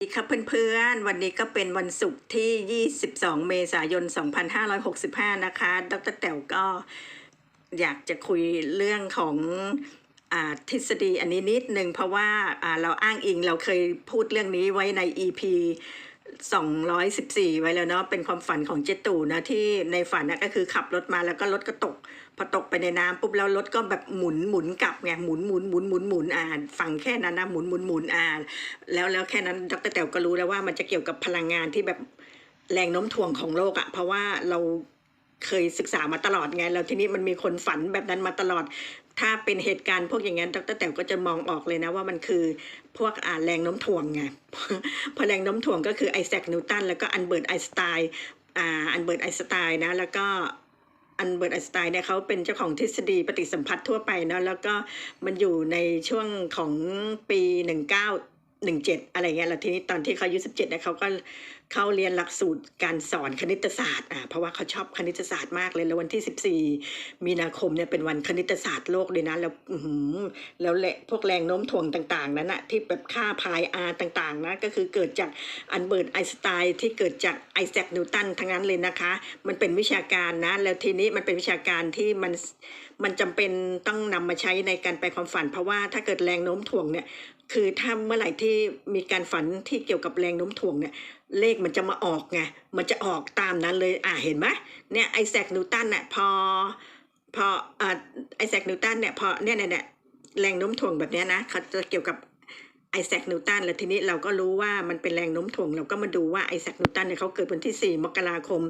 สวัสดีครับเพื่อนๆ วันนี้ก็เป็นวันศุกร์ที่ 22 เมษายน 2565 นะคะ ดรแต๋วก็อยากจะคุยเรื่องของอทฤษฎีอันนี้นิดนึง เพราะว่าอ่าเราอ้างอิงเราเคยพูดเรื่องนี้ไว้ใน EP 214 ไว้แล้วเนาะเป็นความฝันของเจตู่นะที่ในฝันนะก็คือขับรถมาแล้วก็รถก็ตก พอตกไปในน้ำปุ๊บแล้วรถก็แบบหมุนหมุนกลับไงหมุนหมุนหมุนหมุนหมุนอ่านฟังแค่นั้นนะหมุนหมุนหมุนอ่านแล้วแล้วแค่นั้นดรแต๋วก็รู้แล้วว่ามันจะเกี่ยวกับพลังงานที่แบบแรงโน้มถ่วงของโลกอะเพราะว่าเรา เคยศึกษามาตลอดไง แล้วทีนี้มันมีคนฝันแบบนั้นมาตลอด ถ้าเป็นเหตุการณ์พวกอย่างนั้นดรแต๋วก็จะมองออกเลยนะว่ามันคือพวกอ่าแรงโน้มถ่วงไง พอแรงโน้มถ่วงก็คือไอแซคนิวตันแล้วก็อันเบิร์ตไอน์สไตน์อ่าอันเบิร์ตไอน์สไตน์นะ แล้วก็อันเบิร์ตไอน์สไตน์เนี่ยเขาเป็นเจ้าของทฤษฎีปฏิสัมพัทธ์ทั่วไปเนาะแล้วก็มันอยู่ในช่วงของปีหนึ่งเก้า หนึ่งเจ็ดอะไรเงี้ยแล้วทีนี้ตอนที่เขาอายุสิบเจ็ดเนี่ยเขาก็เข้าเรียนหลักสูตรการสอนคณิตศาสตร์อ่าเพราะว่าเขาชอบคณิตศาสตร์มากเลยแล้ววันที่สิบสี่มีนาคมเนี่ยเป็นวันคณิตศาสตร์โลกเลยนะแล้วอื้อหือแล้วแหละพวกแรงโน้มถ่วงต่างๆนั้นนะที่แบบค่าพายอาร์ต่างๆนะก็คือเกิดจากอันเบิร์ตไอน์สไตน์ที่เกิดจากไอแซคนิวตันทั้งนั้นเลยนะคะ มันเป็นวิชาการนะ แล้วทีนี้มันเป็นวิชาการที่มันมันจำเป็นต้องนำมาใช้ในการไปความฝัน เพราะว่าถ้าเกิดแรงโน้มถ่วงเนี่ย คือถ้าเมื่อไหร่ที่มีการฝันที่เกี่ยวกับแรงโน้มถ่วงเนี่ยเลขมันจะมาออกไงมันจะออกตามนั้นเลยอ่าเห็นไหมเนี่ยไอแซคนิวตันเนี่ยพอพออ่าไอแซคนิวตันเนี่ยพอเนี่ยเนี่ยเนี่ยแรงโน้มถ่วงแบบเนี้ยนะเขาจะเกี่ยวกับ ไอแซคนิวตัน แล้วทีนี้เราก็รู้ว่ามันเป็นแรงโน้มถ่วง เราก็มาดูว่าไอแซคนิวตันเนี่ยเขาเกิดวันที่ 4 มกราคม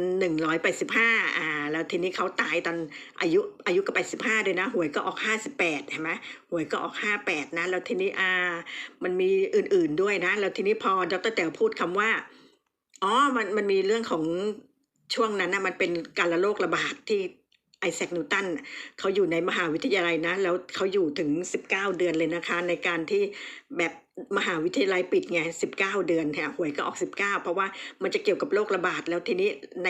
2185 อ่า แล้วทีนี้เขาตายตอนอายุอายุก็85ด้วยนะ หวยก็ออก 58 เห็นไหมหวยก็ออก 58 นะ แล้วทีนี้อ่า มันมีอื่นๆด้วยนะ แล้วทีนี้พอดรแต๋วพูดคำว่า อ๋อ มันมันมีเรื่องของช่วงนั้นนะมันเป็นการระโรคระบาดที่ ไอแซคนิวตันเขาอยู่ในมหาวิทยาลัยนะ แล้วเขาอยู่ถึง 19 เดือนเลยนะคะ ในการที่แบบมหาวิทยาลัยปิดไง 19 เดือนค่ะหวยก็ออก 19 เพราะว่ามันจะเกี่ยวกับโรคระบาด แล้วทีนี้ใน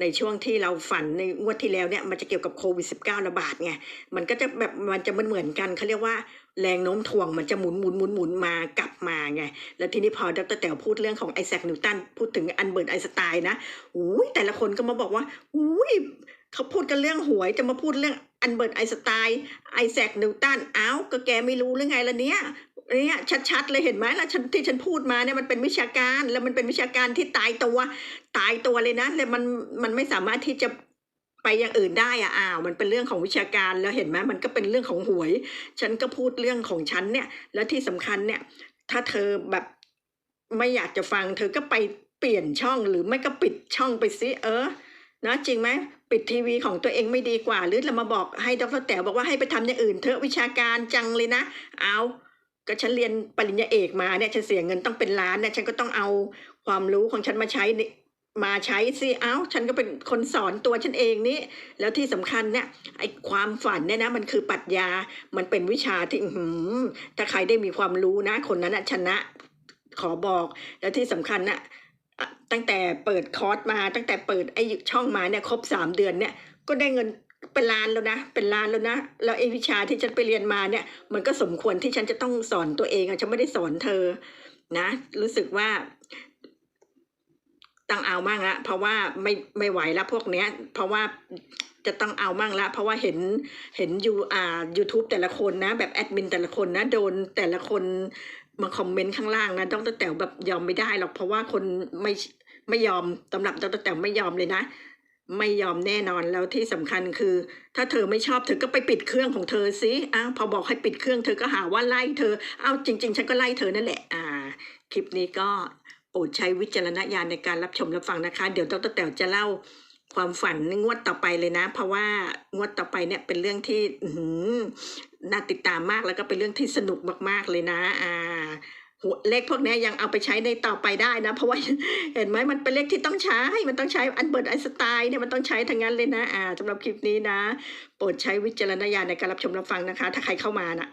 ในช่วงที่เราฝันในงวดที่แล้วเนี่ยมันจะเกี่ยวกับโควิด 19 ระบาดไงมันก็จะแบบมันจะเหมือนเหมือนกันเขาเรียกว่าแรงโน้มถ่วงมันจะหมุนหมุนหมุนหมุนมากลับมาไงแล้วทีนี้พอดรแต๋วพูดเรื่องของไอแซคนิวตันพูดถึงอันเบิร์ตไอสไตน์นะอุ้ยแต่ละคนก็มาบอกว่าอุ้ย เขาพูดกันเรื่องหวยจะมาพูดเรื่องอันเบิร์ตไอสไตน์ไอแซคนิวตันเอ้าก็แกไม่รู้หรือไงล่ะเนี่ยเนี่ยชัดๆเลยเห็นไหมล้วฉันที่ฉันพูดมาเนี่ยมันเป็นวิชาการแล้วมันเป็นวิชาการที่ตายตัวตายตัวเลยนะแล้วมันมันไม่สามารถที่จะไปอย่างอื่นได้อะอ้าวมันเป็นเรื่องของวิชาการแล้วเห็นไหมมันก็เป็นเรื่องของหวย ฉันก็พูดเรื่องของฉันเนี่ย แล้วที่สำคัญเนี่ย ถ้าเธอแบบไม่อยากจะฟัง เธอก็ไปเปลี่ยนช่องหรือไม่ก็ปิดช่องไปสิเออ นะจริงไหมปิดทีวีของตัวเองไม่ดีกว่า หรือเรามาบอกให้ดรแต๋วบอกว่าให้ไปทำอย่างอื่นเถอะวิชาการจังเลยนะ เอาก็ฉันเรียนปริญญาเอกมาเนี่ยฉันเสียเงินต้องเป็นล้านเนี่ยฉันก็ต้องเอาความรู้ของฉันมาใช้มาใช้สิเอ้าฉันก็เป็นคนสอนตัวฉันเองนี่แล้วที่สำคัญเนี่ยไอ้ความฝันเนี่ยนะมันคือปรัชญามันเป็นวิชาที่หือถ้าใครได้มีความรู้นะ คนนั้นนะชนะขอบอกแล้วที่สำคัญนะ่ะ ตั้งแต่เปิดคอร์สมา ตั้งแต่เปิดไอ้ช่องมาเนี่ยครบสามเดือนเนี่ยก็ได้เงินเป็นล้านแล้วนะ เป็นล้านแล้วนะ แล้วไอ้วิชาที่ฉันไปเรียนมาเนี่ย มันก็สมควรที่ฉันจะต้องสอนตัวเองอะฉันไม่ได้สอนเธอ นะ รู้สึกว่า ต้องเอามั่งละเพราะว่าไม่ไม่ไหวแล้วพวกเนี้ย เพราะว่าจะต้องเอามั่งละเพราะว่าเห็นเห็นยูอ่า YouTube แต่ละคนนะ แบบแอดมินแต่ละคนนะโดนแต่ละคนมาคอมเมนต์ข้างล่างนะดรแต๋วแบบยอมไม่ได้หรอกเพราะว่าคนไม่ไม่ยอมสำหรับดรแต๋วไม่ยอมเลยนะ ไม่ยอมแน่นอนแล้วที่สำคัญคือ ถ้าเธอไม่ชอบเธอก็ไปปิดเครื่องของเธอสิอ้าวพอบอกให้ปิดเครื่องเธอก็หาว่าไล่เธออ้าวจริง ๆ ฉันก็ไล่เธอนั่นแหละอ่า คลิปนี้ก็ โปรดใช้วิจารณญาณในการรับชมรับฟังนะคะ เดี๋ยวดรแต๋วจะเล่าความฝันงวดต่อไปเลยนะ เพราะว่างวดต่อไปเนี่ยเป็นเรื่องที่หืน่าติดตามมากแล้วก็เป็นเรื่องที่สนุกมากๆเลยนะ อ่าหัวเลขพวกนี้ยังเอาไปใช้ในต่อไปได้นะ เพราะว่าเห็นไหมมันเป็นเลขที่ต้องใช้ มันต้องใช้อันเบิร์ตไอน์สไตน์เนี่ยมันต้องใช้ทั้งนั้นเลยนะ อ่าสำหรับคลิปนี้นะ โปรดใช้วิจารณญาณในการรับชมรับฟังนะคะ ถ้าใครเข้ามานะ